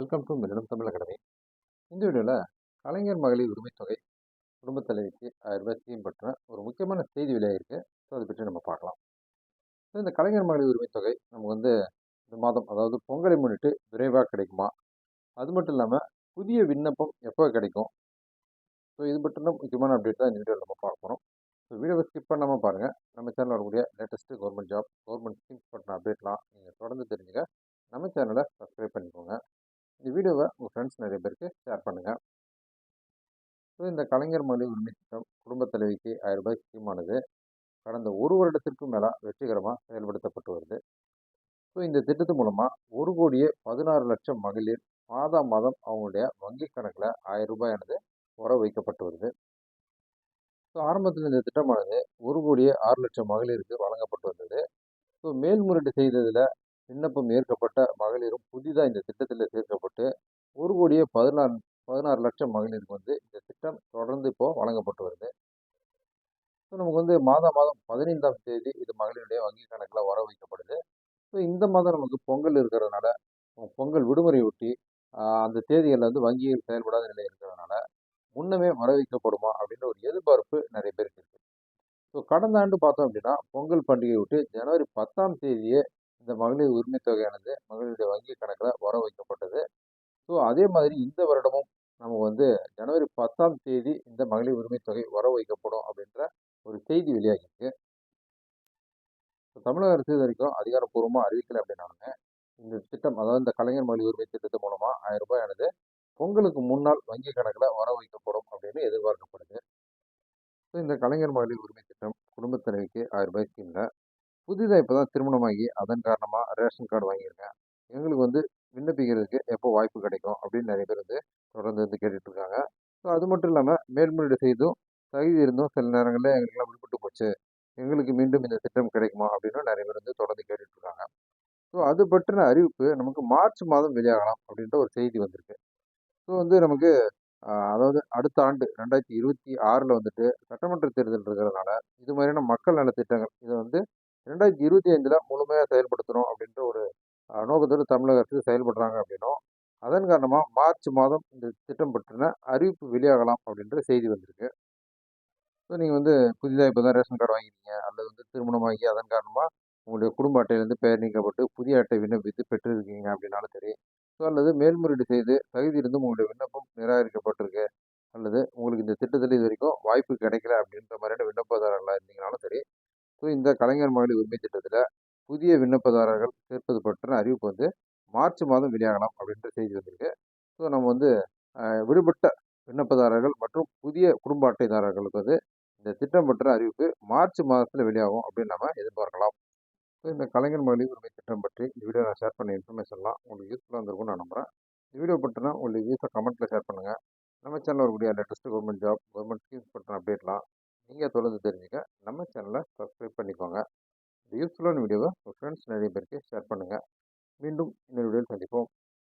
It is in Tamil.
வெல்கம் டு மில்லிடம் தமிழ் அகாடமி இந்த வீடியோவில் கலைஞர் மகளிர் உரிமைத்தொகை குடும்பத் தலைவிக்கு ஆயிரம் ரூபாய் ஸ்கீம் பற்றின ஒரு முக்கியமான செய்தி வெளியாகிருக்கு ஸோ அதை பற்றி நம்ம பார்க்கலாம். ஸோ இந்த கலைஞர் மகளிர் உரிமைத்தொகை நமக்கு வந்து இந்த மாதம் அதாவது பொங்கலை முன்னிட்டு விரைவாக கிடைக்குமா? அது மட்டும் இல்லாமல் புதிய விண்ணப்பம் எப்போ கிடைக்கும்? ஸோ இது பற்றின முக்கியமான அப்டேட் தான் இந்த வீடியோவில் நம்ம பார்க்க போகிறோம் ஸோ வீடியோவை ஸ்கிப் பண்ணாமல் பாருங்கள் நம்ம சேனலில் வரக்கூடிய latest government job government schemes பற்றின அப்டேட்லாம் நீங்கள் தொடர்ந்து தெரிஞ்சுக்க நம்ம சேனலை சப்ஸ்கிரைப் பண்ணிக்கோங்க. இந்த வீடியோவை உங்கள் ஃப்ரெண்ட்ஸ் நிறைய பேருக்கு ஷேர் பண்ணுங்கள் ஸோ இந்த கலைஞர் மகளிர் உரிமை திட்டம் குடும்பத் தலைவிக்கு ஆயிரம் ரூபாய் ஸ்கீமானது கடந்த ஒரு வருடத்திற்கும் மேலே வெற்றிகரமாக செயல்படுத்தப்பட்டு வருது. ஸோ இந்த திட்டத்து மூலமாக ஒரு கோடியே பதினாறு லட்சம் மகளிர் மாதம் மாதம் அவங்களுடைய வங்கி கணக்கில் ஆயிரம் ரூபாயானது உற வைக்கப்பட்டு வருது. ஸோ ஆரம்பத்தில் இந்த திட்டமானது ஒரு கோடியே ஆறு லட்சம் மகளிருக்கு வழங்கப்பட்டு வந்தது. ஸோ மேல்முறையீடு செய்ததில் விண்ணப்பம் ஏற்கப்பட்ட மகளிரும் புதிதாக இந்த திட்டத்தில் சேர்க்கப்பட்டு ஒரு கோடியே பதினாறு பதினாறு லட்சம் மகளிருக்கு வந்து இந்த திட்டம் தொடர்ந்து இப்போது வழங்கப்பட்டு வருது. ஸோ நமக்கு வந்து மாதம் மாதம் பதினைந்தாம் தேதி இது மகளிருடைய வங்கி கணக்கில் வர வைக்கப்படுது. ஸோ இந்த மாதம் நமக்கு பொங்கல் இருக்கிறதுனால பொங்கல் விடுமுறை ஒட்டி அந்த தேதிகளில் வந்து வங்கியில் செயல்படாத நிலை இருக்கிறதுனால முன்னமே வர வைக்கப்படுமா அப்படின்ற ஒரு எதிர்பார்ப்பு நிறைய பேருக்கு இருக்குது ஸோ கடந்த ஆண்டு பார்த்தோம் அப்படின்னா பொங்கல் பண்டிகை விட்டு ஜனவரி பத்தாம் தேதியே இந்த மகளிர் உரிமை தொகையானது மகளிருடைய வங்கி கணக்கில் வர வைக்கப்பட்டது. ஸோ அதே மாதிரி இந்த வருடமும் நமக்கு வந்து ஜனவரி பத்தாம் தேதி இந்த மகளிர் உரிமை தொகை வர வைக்கப்படும் அப்படின்ற ஒரு செய்தி வெளியாகிருக்கு தமிழக அரசு இது வரைக்கும் அதிகாரப்பூர்வமாக அறிவிக்கலை அப்படின்னாலுங்க இந்த திட்டம் அதாவது இந்த கலைஞர் மகளிர் உரிமை திட்டத்து மூலமாக ஆயிரம் ரூபாயானது பொங்கலுக்கு முன்னால் வங்கி கணக்கில் வர வைக்கப்படும் அப்படின்னு எதிர்பார்க்கப்படுது. ஸோ இந்த கலைஞர் மகளிர் உரிமை திட்டம் குடும்பத் தலைவிக்கு ஆயிரம் ரூபாய் ஸ்கீமில் புதிதாக இப்போ தான் திருமணமாகி அதன் காரணமாக ரேஷன் கார்டு வாங்கியிருக்கேன். எங்களுக்கு வந்து விண்ணப்பிக்கிறதுக்கு எப்போ வாய்ப்பு கிடைக்கும் அப்படின்னு நிறைய பேர் வந்து தொடர்ந்து வந்து கேட்டுட்ருக்காங்க. ஸோ அது மட்டும் இல்லாமல் மேல்முறையீடு செய்தும் தகுதி இருந்தும் சில நேரங்களில் எங்களுக்கெல்லாம் விடுபட்டு போச்சு. எங்களுக்கு மீண்டும் இந்த திட்டம் கிடைக்குமா அப்படின்னு நிறைய பேர் வந்து தொடர்ந்து கேட்டுட்ருக்காங்க. ஸோ அது பற்றின அறிவிப்பு நமக்கு மார்ச் மாதம் வெளியாகலாம் அப்படின்ற ஒரு செய்தி வந்திருக்கு. ஸோ வந்து நமக்கு அதாவது அடுத்த ஆண்டு ரெண்டாயிரத்தி இருபத்தி ஆறில் வந்துட்டு சட்டமன்ற தேர்தல் இருக்கிறதுனால இது மாதிரியான மக்கள் நலத்திட்டங்கள் இதை வந்து ரெண்டாயிரத்தி இருபத்தி ஐந்தில் முழுமையாக செயல்படுத்தணும் அப்படின்ற ஒரு நோக்கத்தோடு தமிழக அரசு செயல்படுறாங்க அப்படின்னும் அதன் காரணமாக மார்ச் மாதம் இந்த திட்டம் பற்றின அறிவிப்பு வெளியாகலாம் அப்படின்ற செய்தி வந்திருக்கு. ஸோ நீங்கள் வந்து புதிதாக இப்போ தான் ரேஷன் கார்டு வாங்கிக்கிறீங்க அல்லது வந்து திருமணமாகி அதன் காரணமாக உங்களுடைய குடும்ப அட்டையிலேருந்து பெயர் நீக்கப்பட்டு புதிய அட்டை விண்ணப்பித்து பெற்றிருக்கீங்க அப்படின்னாலும் சரி ஸோ அல்லது மேல்முறையீடு செய்து தகுதி உங்களுடைய விண்ணப்பம் நிராகரிக்கப்பட்டிருக்கு அல்லது உங்களுக்கு இந்த திட்டத்தில் இது வரைக்கும் வாய்ப்பு கிடைக்கல அப்படின்ற மாதிரியான விண்ணப்பதாரர்களாக இருந்தீங்கனாலும் சரி ஸோ இந்த கலைஞர் மகளிர் உரிமை திட்டத்தில் புதிய விண்ணப்பதாரர்கள் சேர்ப்பது பற்றின அறிவிப்பு வந்து மார்ச் மாதம் வெளியாகலாம் அப்படின்ற செய்தி வந்திருக்கு. ஸோ நம்ம வந்து விடுபட்ட விண்ணப்பதாரர்கள் மற்றும் புதிய குடும்ப அட்டைதாரர்களுக்கு வந்து இந்த திட்டம் பற்றின அறிவிப்பு மார்ச் மாதத்தில் வெளியாகும் அப்படின்னு நம்ம எதிர்பார்க்கலாம். ஸோ இந்த கலைஞர் மகளிர் உரிமை திட்டம் பற்றி இந்த வீடியோ நான் ஷேர் பண்ண இன்ஃபர்மேஷன்லாம் உங்களுக்கு யூஸ்ஃபுல்லாக இருந்திருக்கும்னு நான் நம்புகிறேன் இந்த வீடியோ பற்றினா உங்களுக்கு யூஸாக கமெண்ட்டில் ஷேர் பண்ணுங்கள் நம்ம சேனலில் வரக்கூடிய latest government job government schemes பற்றின அப்டேட்லாம் நீங்கள் தொடர்ந்து தெரிஞ்சுக்க நம்ம சேனலை சப்ஸ்கிரைப் பண்ணிக்கோங்க. இந்த யூஸ்ஃபுல்லான வீடியோவை உங்கள் ஃப்ரெண்ட்ஸ் நிறைய பேருக்கு ஷேர் பண்ணுங்கள் மீண்டும் இன்னொரு வீடியோவில் சந்திப்போம்.